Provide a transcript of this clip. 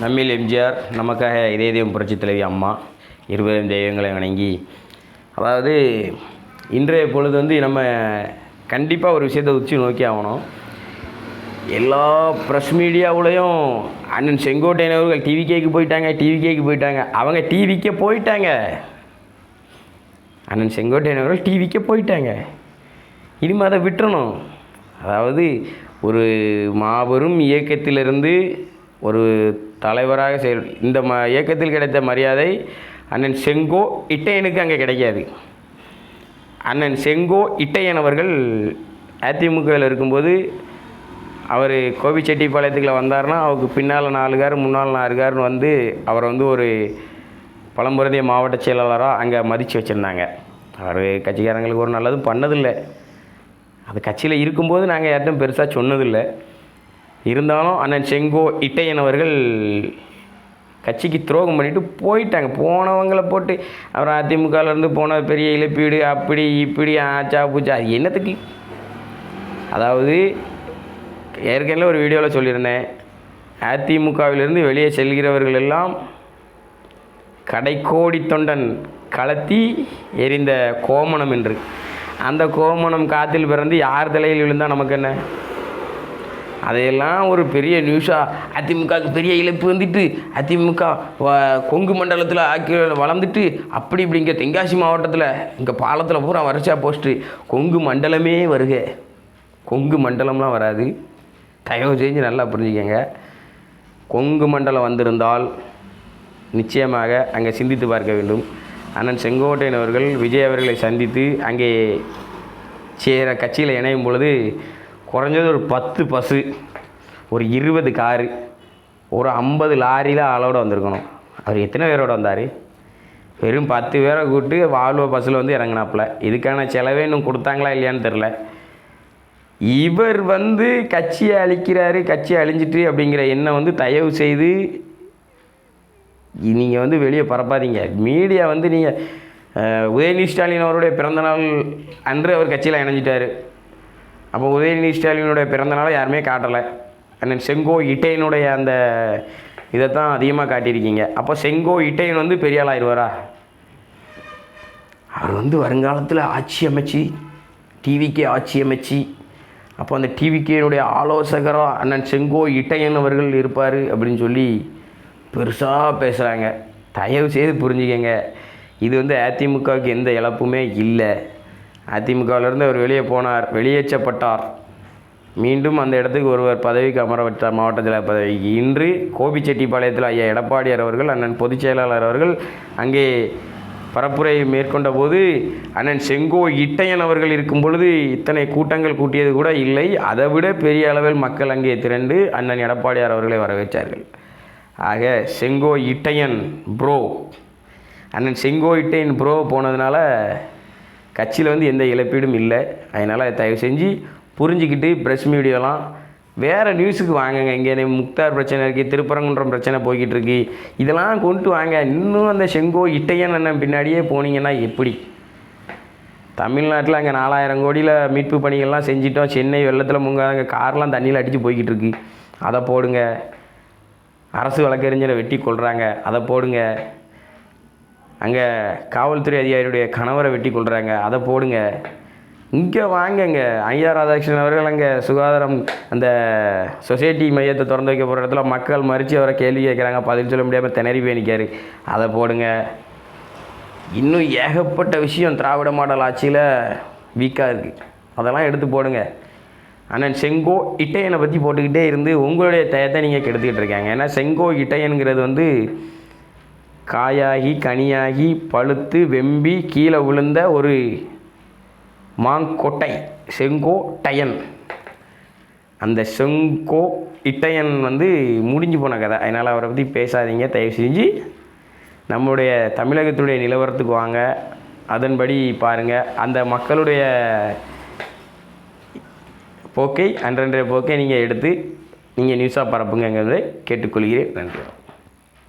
நம்மில் எம்ஜிஆர் நமக்காக இதய தெய்வம் புரட்சி தலைவி அம்மா இருவரும் தெய்வங்களை வணங்கி அதாவது இன்றைய பொழுது வந்து நம்ம கண்டிப்பாக ஒரு விஷயத்தை உச்சி நோக்கி ஆகணும். எல்லா ப்ரெஸ் மீடியாவுலேயும் அண்ணன் செங்கோட்டையன் அவர்கள் டிவிகேக்கு போயிட்டாங்க டிவி கேக்கு போயிட்டாங்க. அவங்க டிவிக்கே போயிட்டாங்க. அண்ணன் செங்கோட்டையன் அவர்கள் டிவிக்கே போயிட்டாங்க. இனிமேல் அதை விட்டுறணும். அதாவது ஒரு மாபெரும் இயக்கத்திலிருந்து ஒரு தலைவராக செயல் இந்த ம இயக்கத்தில் கிடைத்த மரியாதை அண்ணன் செங்கோ இட்டையனுக்கு அங்கே கிடைக்காது. அண்ணன் செங்கோ இட்டையன் அவர்கள் அதிமுகவில் இருக்கும்போது அவர் கோபிச்செட்டிப்பாளையத்துக்குள்ள வந்தார்னா அவருக்கு பின்னால் நாலு கார் முன்னால் நாலுகார்னு வந்து அவரை வந்து ஒரு பழம்புரதிய மாவட்ட செயலாளராக அங்கே மதித்து வச்சுருந்தாங்க. அவர் கட்சிக்காரங்களுக்கு ஒரு நல்லதும் பண்ணதில்லை. அது கட்சியில் இருக்கும்போது நாங்கள் யார்ட்டும் பெருசாக சொன்னதில்லை. இருந்தாலும் அண்ணன் செங்கோ இட்டையன் அவர்கள் கட்சிக்கு துரோகம் பண்ணிட்டு போயிட்டாங்க. போனவங்களை போட்டு அவர் அதிமுகலேருந்து போன பெரிய இழப்பீடு அப்படி இப்படி ஆச்சா பூச்சா அது என்னத்துக்கு? அதாவது ஏற்கனவே ஒரு வீடியோவில் சொல்லியிருந்தேன். அதிமுகவிலிருந்து வெளியே செல்கிறவர்கள் எல்லாம் கடைக்கோடி தொண்டன் கலத்தி எரிந்த கோமணம் என்று. அந்த கோமணம் காத்தில் பிறந்து யார் தலையில் விழுந்தால் நமக்கு என்ன? அதையெல்லாம் ஒரு பெரிய நியூஸாக அதிமுகவுக்கு பெரிய இழப்பு வந்துட்டு அதிமுக வ- கொங்கு மண்டலத்தில் ஆக்கி வளர்ந்துட்டு அப்படி இப்படி இங்கே தென்காசி மாவட்டத்தில் இங்கே பாலத்தில் பூரா வரிசையாக போஸ்ட்டு கொங்கு மண்டலமே வருக. கொங்கு மண்டலம்லாம் வராது. தயவு செஞ்சு நல்லா புரிஞ்சுக்கங்க. கொங்கு மண்டலம் வந்திருந்தால் நிச்சயமாக அங்கே சிந்தித்து பார்க்க வேண்டும். அண்ணன் செங்கோட்டையன் அவர்கள் விஜய் அவர்களை சந்தித்து அங்கே சேர கட்சியில் இணையும் பொழுது குறைஞ்சது ஒரு பத்து பஸ்ஸு ஒரு இருபது காரு ஒரு ஐம்பது லாரியில் அளவோட வந்திருக்கணும். அவர் எத்தனை பேரோட வந்தார்? வெறும் பத்து பேரை கூப்பிட்டு வால்வோ பஸ்ஸில் வந்து இறங்கினாப்புல. இதுக்கான செலவே இன்னும் கொடுத்தாங்களா இல்லையான்னு தெரில இவர் வந்து கட்சியை அழிக்கிறாரு கட்சியை அழிஞ்சிட்டு அப்படிங்கிற எண்ணம் வந்து தயவு செய்து நீங்கள் வந்து வெளியே பரப்பாதீங்க. மீடியா வந்து நீங்கள் உதயநிதி ஸ்டாலின் அவருடைய பிறந்தநாள் அன்று அவர் கட்சியில் இணைஞ்சிட்டார். அப்போ உதயநிதி ஸ்டாலினுடைய பிறந்தநாளை யாருமே காட்டலை. அண்ணன் செங்கோ இட்டையனுடைய அந்த இதை தான் அதிகமாக காட்டியிருக்கீங்க. அப்போ செங்கோ இட்டையன் வந்து பெரிய ஆயிடுவாரா? அவர் வந்து வருங்காலத்தில் ஆட்சி அமைச்சு டிவிக்கு ஆட்சி அமைச்சு அப்போ அந்த டிவிக்கேனுடைய ஆலோசகராக அண்ணன் செங்கோ இட்டையன் அவர்கள் இருப்பார் அப்படின்னு சொல்லி பெருசாக பேசுகிறாங்க தயவு செய்து புரிஞ்சுக்கங்க. இது வந்து அதிமுகவுக்கு எந்த இழப்புமே இல்லை. அதிமுகவிலிருந்து அவர் வெளியே போனார் வெளியேற்றப்பட்டார். மீண்டும் அந்த இடத்துக்கு ஒருவர் பதவிக்கு அமர வைத்தார் மாவட்ட செயலாளர் பதவிக்கு இன்று கோபிச்செட்டிப்பாளையத்தில் ஐயா எடப்பாடியார் அவர்கள் அண்ணன் பொதுச் செயலாளர் அவர்கள் அங்கே பரப்புரை மேற்கொண்ட போது அண்ணன் செங்கோ இட்டையன் அவர்கள் இருக்கும் பொழுது இத்தனை கூட்டங்கள் கூட்டியது கூட இல்லை. அதை விட பெரிய அளவில் மக்கள் அங்கே திரண்டு அண்ணன் எடப்பாடியார் அவர்களை வரவேற்றார்கள். ஆக செங்கோ இட்டையன் ப்ரோ அண்ணன் செங்கோ இட்டையன் ப்ரோ போனதுனால கட்சியில் வந்து எந்த இழப்பீடும் இல்லை. அதனால் தயவு செஞ்சு புரிஞ்சுக்கிட்டு ப்ரெஸ் மீடியாலாம் வேறு நியூஸுக்கு வாங்குங்க. இங்கே முக்தார் பிரச்சனை இருக்குது திருப்பரங்குன்றம் பிரச்சனை போய்கிட்டு இருக்கு. இதெல்லாம் கொண்டு வாங்க. இன்னும் அந்த செங்கோ இட்டையன் அண்ணன் பின்னாடியே போனீங்கன்னா எப்படி? தமிழ்நாட்டில் அங்கே நாலாயிரம் கோடியில் மீட்பு பணிகள்லாம் செஞ்சிட்டோம். சென்னை வெள்ளத்தில் முங்காங்க கார்லாம் தண்ணியில் அடித்து போய்கிட்டு இருக்கு. அதை போடுங்க. அரசு வழக்கறிஞரை வெட்டி கொள்கிறாங்க அதை போடுங்க. அங்கே காவல்துறை அதிகாரியுடைய கணவரை வெட்டி கொள்கிறாங்க அதை போடுங்க. இங்கே வாங்கங்க. ஐயா ராதாகிருஷ்ணன் அவர்கள் அங்கே சுகாதாரம் அந்த சொசைட்டி மையத்தை திறந்து வைக்க போகிற இடத்துல மக்கள் மறித்து அவரை கேள்வி கேட்குறாங்க. பதில் சொல்ல முடியாமல் திணறி போய் அதை போடுங்க. இன்னும் ஏகப்பட்ட விஷயம் திராவிட மாடல் ஆட்சியில் வீக்காக இருக்குது அதெல்லாம் எடுத்து போடுங்க. அண்ணன் செங்கோ இட்டையனை பற்றி போட்டுக்கிட்டே இருந்து உங்களுடைய டயத்தை நீங்கள் கெடுத்துக்கிட்டு இருக்காங்க. ஏன்னா செங்கோ இட்டையனுங்கிறது வந்து காயாகி கனியாகி பழுத்து வெம்பி கீழே விழுந்த ஒரு மாங்கொட்டை செங்கோ டயன். அந்த செங்கோ இட்டையன் வந்து முடிஞ்சு போன கதை. அதனால் அவரை பற்றி பேசாதீங்க. தயவு செஞ்சு நம்மளுடைய தமிழகத்துடைய நிலவரத்துக்கு வாங்க. அதன்படி பாருங்கள் அந்த மக்களுடைய போக்கை அன்றன்றைய போக்கை நீங்கள் எடுத்து நீங்கள் நியூஸாக பரப்புங்கிறதை கேட்டுக்கொள்கிறேன். நன்றி.